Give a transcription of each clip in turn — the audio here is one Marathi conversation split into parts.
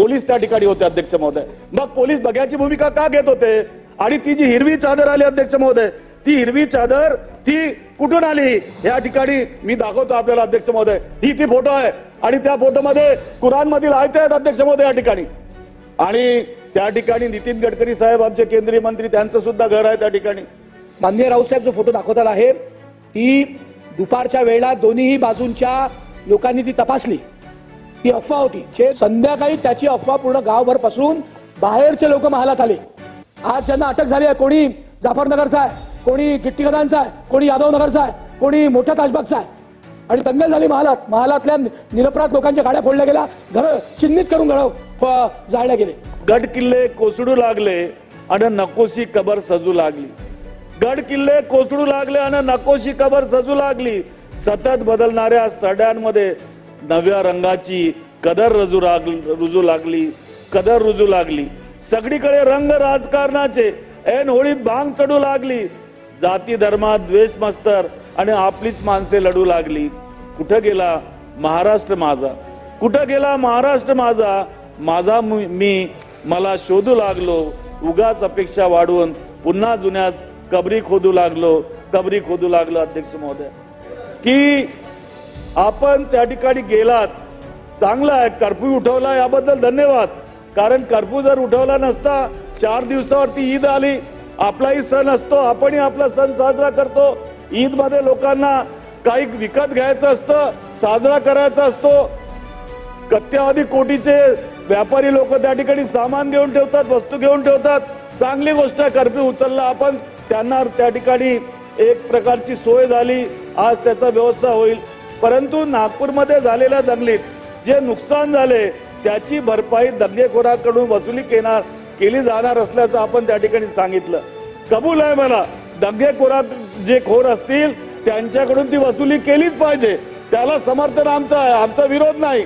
पोलीस त्या ठिकाणी होते अध्यक्ष महोदय. मग पोलीस बघ्याची भूमिका का घेत होते? आणि ती जी हिरवी चादर आली अध्यक्ष महोदय ती हिरवी चादर ती कुठून आली? या ठिकाणी मी दाखवतो आपल्याला अध्यक्ष महोदय. ही ती फोटो आहे. आणि त्या फोटोमध्ये कुराण मधील आयते आहेत अध्यक्ष महोदय या ठिकाणी. आणि त्या ठिकाणी नितीन गडकरी साहेब आमचे केंद्रीय मंत्री त्यांचं सुद्धा घर आहे त्या ठिकाणी. माननीय राऊत जो फोटो दाखवताला आहे ती दुपारच्या वेळेला दोन्हीही बाजूंच्या लोकांनी ती तपासली. ती अफवा होती. जे संध्याकाळी त्याची अफवा पूर्ण गावभर पसरून बाहेरचे लोक महालात आले. आज ज्यांना अटक झाली आहे कोणी जाफरनगरचा आहे कोणी गिट्टीगदांचा आहे कोणी यादव नगरचा आहे कोणी मोठ्या ताजबागचा आहे. आणि दंगल झाली महालात. महालातल्या निरपराध लोकांच्या गाड्या फोडल्या गेल्या घर चिन्हित करून घड जाळल्या गेले. गड किल्ले कोसळू लागले आणि नकोशी कबर सजू लागली. गड किल्ले कोसळू लागले आणि नकोशी कबर सजू लागली. सतत बदलणाऱ्या सड्यांमध्ये नव्या रंगाची कदर रुजू लाग रुजू लागली कदर रुजू लागली. सगळीकडे रंग राजकारणाचे ऐन होळीत भांग चढू लागली. जाती धर्मात द्वेष मस्तर आणि आपलीच माणसे लढू लागली. कुठं गेला महाराष्ट्र माझा? कुठं गेला महाराष्ट्र माझा? माझा मु- मी मला शोधू लागलो. उगाच अपेक्षा वाढवून पुन्हा जुन्यात कबरी खोदू लागलो. कबरी खोदू लागलो अध्यक्ष महोदय. की आपण त्या ठिकाणी गेलात. चांगला आहे कर्फ्यू उठवला याबद्दल धन्यवाद. कारण कर्फ्यू जर उठवला नसता चार दिवसावरती ईद आली आपलाही सण असतो आपणही आपला सण साजरा करतो. ईदमध्ये लोकांना काही विकत घ्यायचं असतं साजरा करायचा असतो. कत्यावधी कोटीचे व्यापारी लोक त्या ठिकाणी सामान घेऊन ठेवतात वस्तू घेऊन ठेवतात. चांगली गोष्ट आहे कर्फ्यू उचलला आपण. त्यांना त्या ठिकाणी एक प्रकारची सोय झाली. आज त्याचा व्यवस्था होईल. परंतु नागपूरमध्ये झालेल्या दंगलीत जे नुकसान झाले त्याची भरपाई दंगेखोराकडून वसुली केणार केली जाणार असल्याचं आपण त्या ठिकाणी सांगितलं. कबूल आहे मला. दंगेखोरा जे खोर असतील त्यांच्याकडून ती वसुली केलीच पाहिजे. त्याला समर्थन आमचं आहे आमचा विरोध नाही.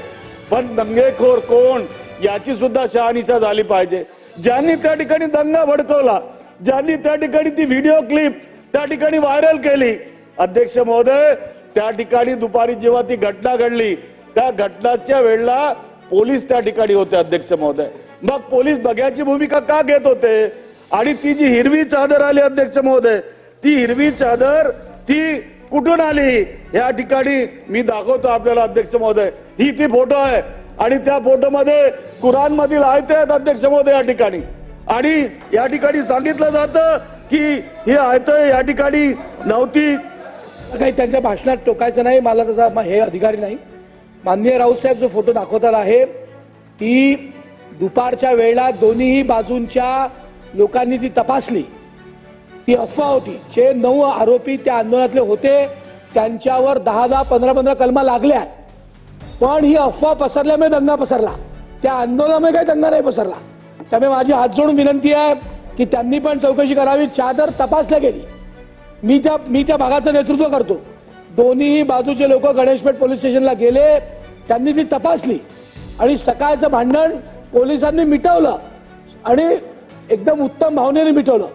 पण दंगेखोर कोण याची सुद्धा शहानिशा झाली पाहिजे. ज्यांनी त्या ठिकाणी दंगा भडकवला ज्यांनी त्या ठिकाणी ती व्हिडिओ क्लिप त्या ठिकाणी व्हायरल केली अध्यक्ष महोदय त्या ठिकाणी दुपारी जेव्हा ती घटना घडली त्या घटनाच्या वेळेला पोलीस त्या ठिकाणी होते अध्यक्ष महोदय. मग पोलीस बघ्याची भूमिका का घेत होते? आणि ती जी हिरवी चादर आली अध्यक्ष महोदय ती हिरवी चादर ती कुठून आली? या ठिकाणी मी दाखवतो आपल्याला अध्यक्ष महोदय. ही ती फोटो आहे. आणि त्या फोटोमध्ये कुराण मधील आयते आहेत अध्यक्ष महोदय या ठिकाणी. आणि या ठिकाणी सांगितलं जातं की ही आयत या ठिकाणी नव्हती. काही त्यांच्या भाषणात टोकायचं नाही मला त्याचा हे अधिकारी नाही. माननीय राऊतसाहेब जो फोटो दाखवताना आहे ती दुपारच्या वेळेला दोन्हीही बाजूंच्या लोकांनी ती तपासली. ती अफवा होती. जे नऊ आरोपी त्या आंदोलनातले होते त्यांच्यावर दहा दहा पंधरा पंधरा कलमा लागल्या. पण ही अफवा पसरल्यामुळे दंगा पसरला. त्या आंदोलनामुळे काही दंगा नाही पसरला. त्यामुळे माझी हात जोडून विनंती आहे की त्यांनी पण चौकशी करावी. चादर तपासल्या गेली. मी त्या मी त्या भागाचं नेतृत्व करतो. दोन्ही बाजूचे लोक गणेशपेठ पोलीस स्टेशनला गेले त्यांनी ती तपासली. आणि सकाळचं भांडण पोलिसांनी मिटवलं आणि एकदम उत्तम भावनेने मिटवलं.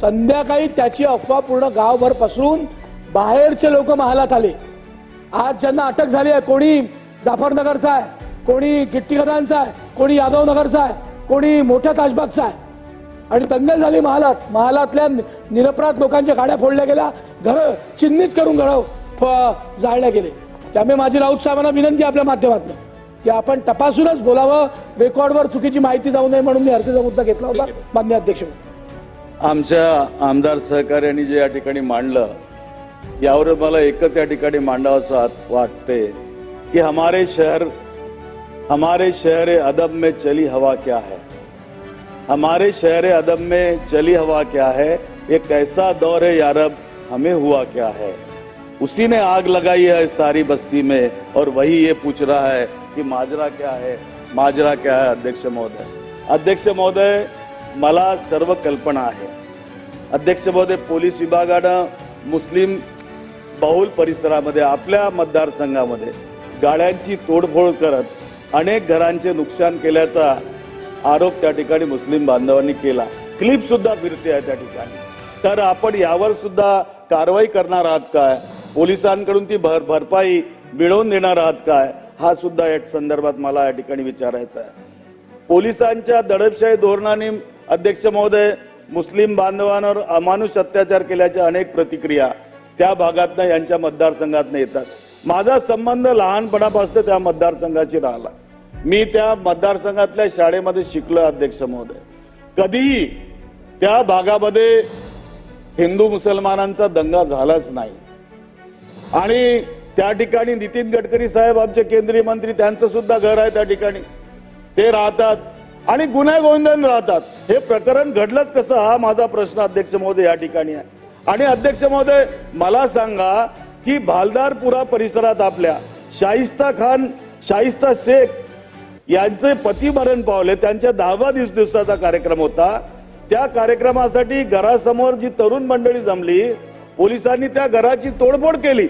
संध्याकाळी त्याची अफवा पूर्ण गावभर पसरून बाहेरचे लोक महालात आले. आज ज्यांना अटक झाली आहे कोणी जाफरनगरचा आहे कोणी गिट्टीगदांचा आहे कोणी यादव नगरचा आहे कोणी मोठ्या ताजबागचा आहे आणि दंगल झाली महालात. महालातल्या निरपराध लोकांच्या गाड्या फोडल्या गेल्या. घर चिन्हित करून घर जाळल्या गेले. त्यामुळे माझी राऊत साहेबांना विनंती आपल्या माध्यमातून की आपण तपासूनच बोलावं. रेकॉर्डवर चुकीची माहिती जाऊ नये म्हणून मी हरकतीचा मुद्दा घेतला होता. मान्य अध्यक्ष. आमच्या आमदार सहकार्यांनी जे या ठिकाणी मांडलं यावर मला एकच या ठिकाणी मांडावंसं वाट- वाटते की हमारे शहर हमारे शहर अदब में चली हवा क्या है? हमारे शहर अदब में चली हवा क्या है? ये कैसा दौर है यारब हमें हुआ क्या है? उसी ने आग लगाई है इस सारी बस्ती में और वही ये पूछ रहा है कि माजरा क्या है? माजरा क्या है अध्यक्ष महोदय? अध्यक्ष महोदय मला सर्व कल्पना आहे अध्यक्ष महोदय पोलीस विभागानं मुस्लिम बहुल परिसरामध्ये आपल्या मतदारसंघामध्ये गाड्यांची तोडफोड करत अनेक घरांचे नुकसान केल्याचा आरोप त्या ठिकाणी मुस्लिम बांधवांनी केला. क्लिप सुद्धा फिरते आहे त्या ठिकाणी. तर आपण यावर सुद्धा कारवाई करणार आहात काय? पोलिसांकडून ती भर भरपाई मिळवून देणार आहात काय? हा सुद्धा या संदर्भात मला या ठिकाणी विचारायचा आहे. पोलिसांच्या दडपशाही धोरणाने अध्यक्ष महोदय मुस्लिम बांधवांवर अमानुष अत्याचार केल्याच्या अनेक प्रतिक्रिया त्या भागातनं यांच्या मतदारसंघातनं येतात. माझा संबंध लहानपणापासून त्या मतदारसंघाशी राहिला. मी त्या मतदारसंघातल्या शाळेमध्ये शिकलो अध्यक्ष महोदय. कधीही त्या भागामध्ये हिंदू मुसलमानांचा दंगा झालाच नाही. आणि त्या ठिकाणी नितीन गडकरी साहेब आमचे केंद्रीय मंत्री त्यांचं सुद्धा घर आहे त्या ठिकाणी. ते राहतात आणि गुन्हा गोविंदन राहतात. हे प्रकरण घडलंच कसं हा माझा प्रश्न अध्यक्ष महोदय या ठिकाणी आहे. आणि अध्यक्ष महोदय मला सांगा की भालदारपुरा परिसरात आपल्या शाहिस्ता खान शाहिस्ता शेख यांचे पती मरण पावले. त्यांच्या दहावा दिवस दिवसाचा कार्यक्रम होता. त्या कार्यक्रमासाठी घरासमोर जी तरुण मंडळी जमली पोलिसांनी त्या घराची तोडफोड केली.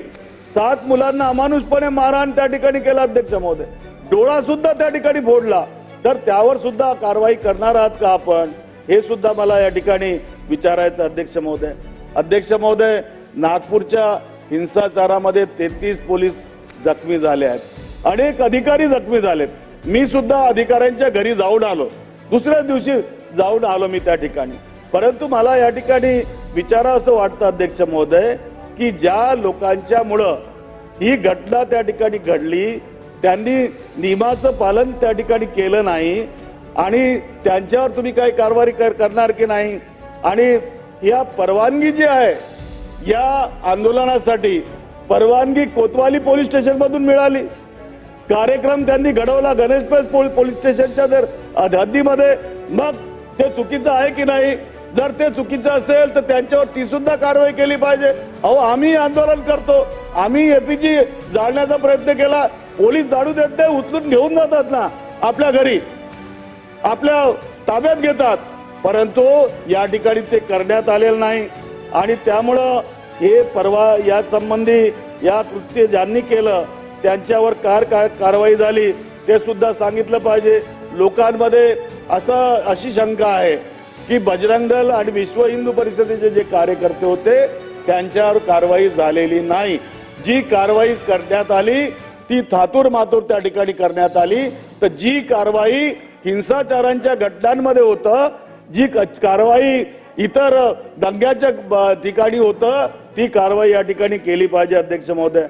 सात मुलांना अमानुषपणे मारहाण त्या ठिकाणी केला अध्यक्ष महोदय. डोळा सुद्धा त्या ठिकाणी फोडला. तर त्यावर सुद्धा कारवाई करणार आहात का आपण? हे सुद्धा मला या ठिकाणी विचारायचं अध्यक्ष महोदय. अध्यक्ष महोदय नागपूरच्या हिंसाचारामध्ये तेहतीस पोलीस जखमी झाले आहेत. अनेक अधिकारी जखमी झालेत. मी सुद्धा अधिकाऱ्यांच्या घरी जाऊन आलो. दुसऱ्या दिवशी जाऊन आलो मी त्या ठिकाणी. परंतु मला या ठिकाणी विचारा असं वाटतं अध्यक्ष महोदय की ज्या लोकांच्या मुळं ही घटना त्या ठिकाणी घडली त्यांनी नियमाचं पालन त्या ठिकाणी केलं नाही आणि त्यांच्यावर तुम्ही काही कारवाई कर- करणार की नाही? आणि या परवानगी जी आहे या आंदोलनासाठी परवानगी कोतवाली पोलीस स्टेशन मधून मिळाली. कार्यक्रम त्यांनी घडवला गणेश पोल- पोलीस स्टेशनच्या जर हद्दीमध्ये. मग ते चुकीचं आहे की नाही? जर ते चुकीचं असेल तर त्यांच्यावर ती सुद्धा कारवाई केली पाहिजे. अहो आम्ही आंदोलन करतो. आम्ही एपीजी जाळण्याचा प्रयत्न केला. पोलीस जाळू देत नाही उचलून घेऊन जातात ना आपल्या घरी. आपल्या ताब्यात घेतात. परंतु या ठिकाणी ते करण्यात आलेलं नाही. आणि त्यामुळं हे परवा या संबंधी या कृत्य ज्यांनी केलं त्यांच्यावर कार का- कारवाई झाली ते सुद्धा सांगितलं पाहिजे. लोकांमध्ये असं अशी शंका आहे की बजरंग दल आणि विश्व हिंदू परिषदेचे जे कार्यकर्ते होते त्यांच्यावर कारवाई झालेली नाही. जी कारवाई करण्यात आली ती थातूर मातूर त्या ठिकाणी करण्यात आली. तर जी कारवाई हिंसाचारांच्या घटनांमध्ये होतं जी क- कारवाई इतर दंग्याच्या ठिकाणी होतं ती कारवाई या ठिकाणी केली पाहिजे अध्यक्ष महोदय.